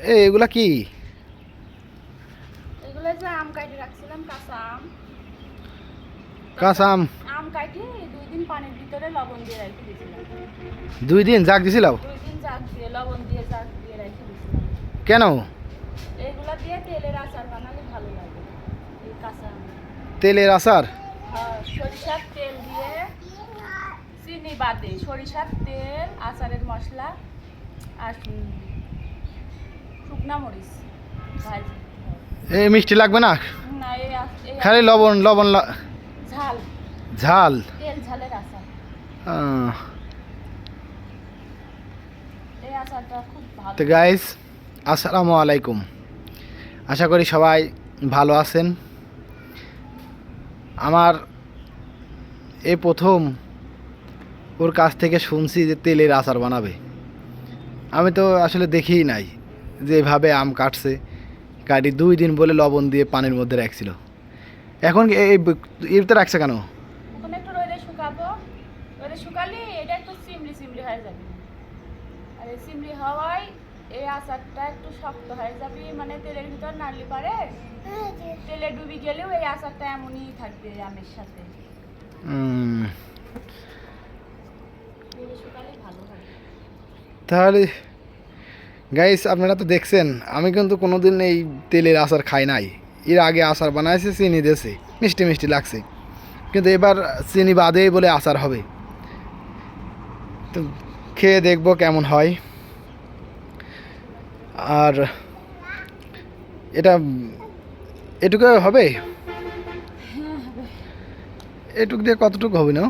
এগুলা কি? এগুলো যে আম কাটি রাখছিলাম কাঁচা আম। কাঁচা আম। আম কাটি দুই দিন পানির ভিতরে লবণ দিয়ে রেখে দুই দিন জাগ দিছিল দুই দিন জাগ দিয়ে লবণ দিয়ে জাগ দিয়ে রেখে কেন? এগুলো দিয়ে তেলের আচার বানালে ভালো লাগে এই কাঁচা আম। তেলের আচার? আর সরিষার তেল দিয়ে চিনি বাদে সরিষার তেল আচারের মশলা আর শুকনা মরিচ। এই মিষ্টি লাগবে না? খালি লবণ লবণ লা- ঝাল। ঝাল? তেল ঝালের আচার। এই আচারটা খুব ভালো। তো গাইস আসসালামু আলাইকুম। আশা করি সবাই ভালো আছেন। আমার এই প্রথম ওর কাছ থেকে শুনছি যে তেলের আচার বানাবে। আমি তো আসলে দেখিই নাই। যে এভাবে আম কাটছে কাটি দুই দিন বলে লবণ দিয়ে পানির মধ্যে রাখছিল। এখন এই এতে রাখছে কেন? শুকালে এটা একটু হয়ে যাবে। আর চিমড়ি হওয়ায় এই আচারটা একটু শক্ত হয়ে যাবে মানে তেলের ভিতর নাড়লি পারে। তেলে ডুবি গেলেও এই আচারটা এমনই থাকবে আমের সাথে। তাহলে গাইস আপনারা তো দেখছেন আমি কিন্তু কোনোদিন এই তেলের আচার খাই নাই। এর আগে আচার বানাইছে চিনি দিয়েছে। মিষ্টি মিষ্টি লাগছে। কিন্তু এবার চিনি বাদেই বলে আচার হবে। তো খেয়ে দেখব কেমন হয়। আর এটা এটুকু হবে? এটুক দিয়ে কতটুকু হবে না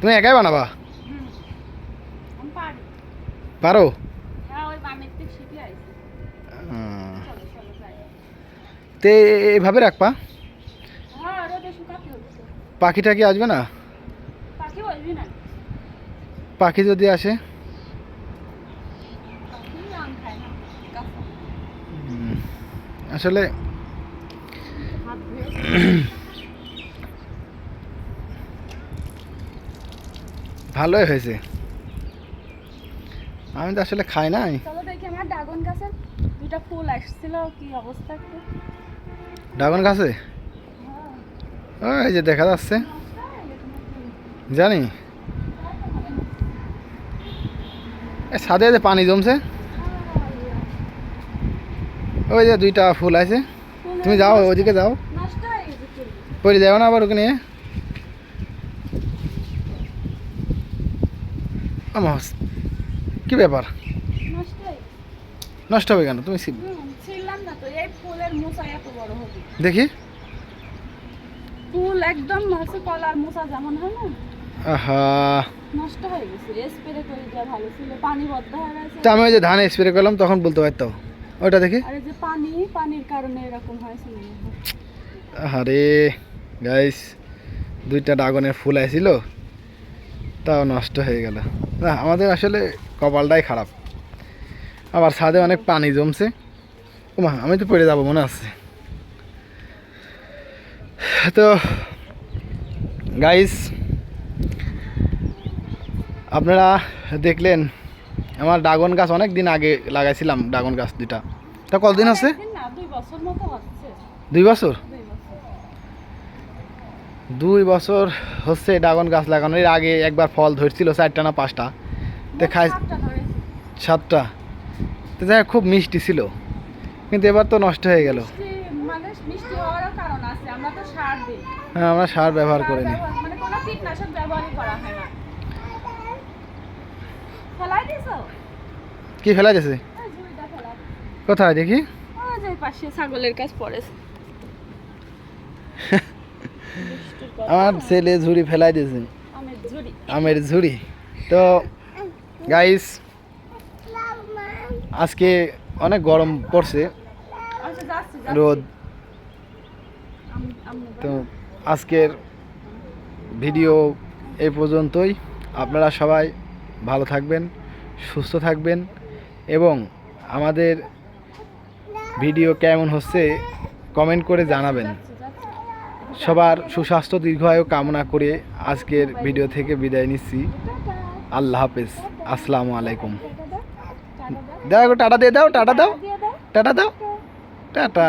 তুমি একাই বানাবা? পারি। হ্যাঁ তে এভাবে রাখবা? হ্যাঁ পাখিটা কি আসবে না? পাখি যদি আসে? আসলে ভালোই হয়েছে। আমি তো আসলে খাই নাই। চলো দেখি আমার ড্রাগন গাছের দুটা ফুল আসছিল কি অবস্থা ড্রাগন গাছে? হ্যাঁ। ওই যে দেখা যাচ্ছে। জানি। এ ছাদে যে পানি জমছে। ওই যে দুইটা ফুল আছে। তুমি যাও ওইদিকে যাও। পরে যাও না আবার ওখানে আমার কি ব্যাপার? নষ্ট হয়ে হবে কেন? তুমি দেখি। ফুল একদম হচ্ছে কলার মোচা যেমন হয় না? নষ্ট হয়ে গেছে স্প্রে করে দেওয়া ভালো ছিল পানি বদ্ধ হয়ে গেছে। আমি যে ধানে স্প্রে করলাম তখন বলতে পারতাম দেখি। আর যে পানি পানির কারণে এরকম হয়েছিল আরে গাইস দুইটা ড্রাগনের ফুল আসছিল তাও নষ্ট হয়ে গেল। না আমাদের আসলে কপালটাই খারাপ। আবার ছাদে অনেক পানি জমছে। ওমা আমি তো পড়ে যাব মনে আছে। তো গাইস আপনারা দেখলেন আমার ড্রাগন গাছ অনেক দিন আগে লাগাইছিলাম ড্রাগন গাছ দুইটা। তা কতদিন আছে? দুই বছর? দুই বছর হচ্ছে ড্রাগন গাছ লাগানো। এর আগে একবার ফল ধরছিল চারটা না পাঁচটা। তো খাই সাতটা তো যাই খুব মিষ্টি ছিল। কিন্তু এবার তো নষ্ট হয়ে গেল। মানে হ্যাঁ আমরা সার ব্যবহার করিনি মানে কি ফেলা গেছে কোথায় দেখি? ছাগলের কাছ পড়েছে। আমার ছেলে ঝুড়ি ফেলাই দিয়েছে। আমের ঝুড়ি। তো গাইস আজকে অনেক গরম পড়ছে। আচ্ছা। রোদ। তো আজকের ভিডিও এই পর্যন্তই। আপনারা সবাই ভালো থাকবেন সুস্থ থাকবেন এবং আমাদের ভিডিও কেমন হচ্ছে কমেন্ট করে জানাবেন। সবার সুস্বাস্থ্য, দীর্ঘায়ু কামনা করে আজকের ভিডিও থেকে বিদায় নিচ্ছি। আল্লাহ হাফেজ। আসসালামু আলাইকুম। দেখো টাটা দিয়ে দাও, টাটা দাও। টাটা দাও। টাটা।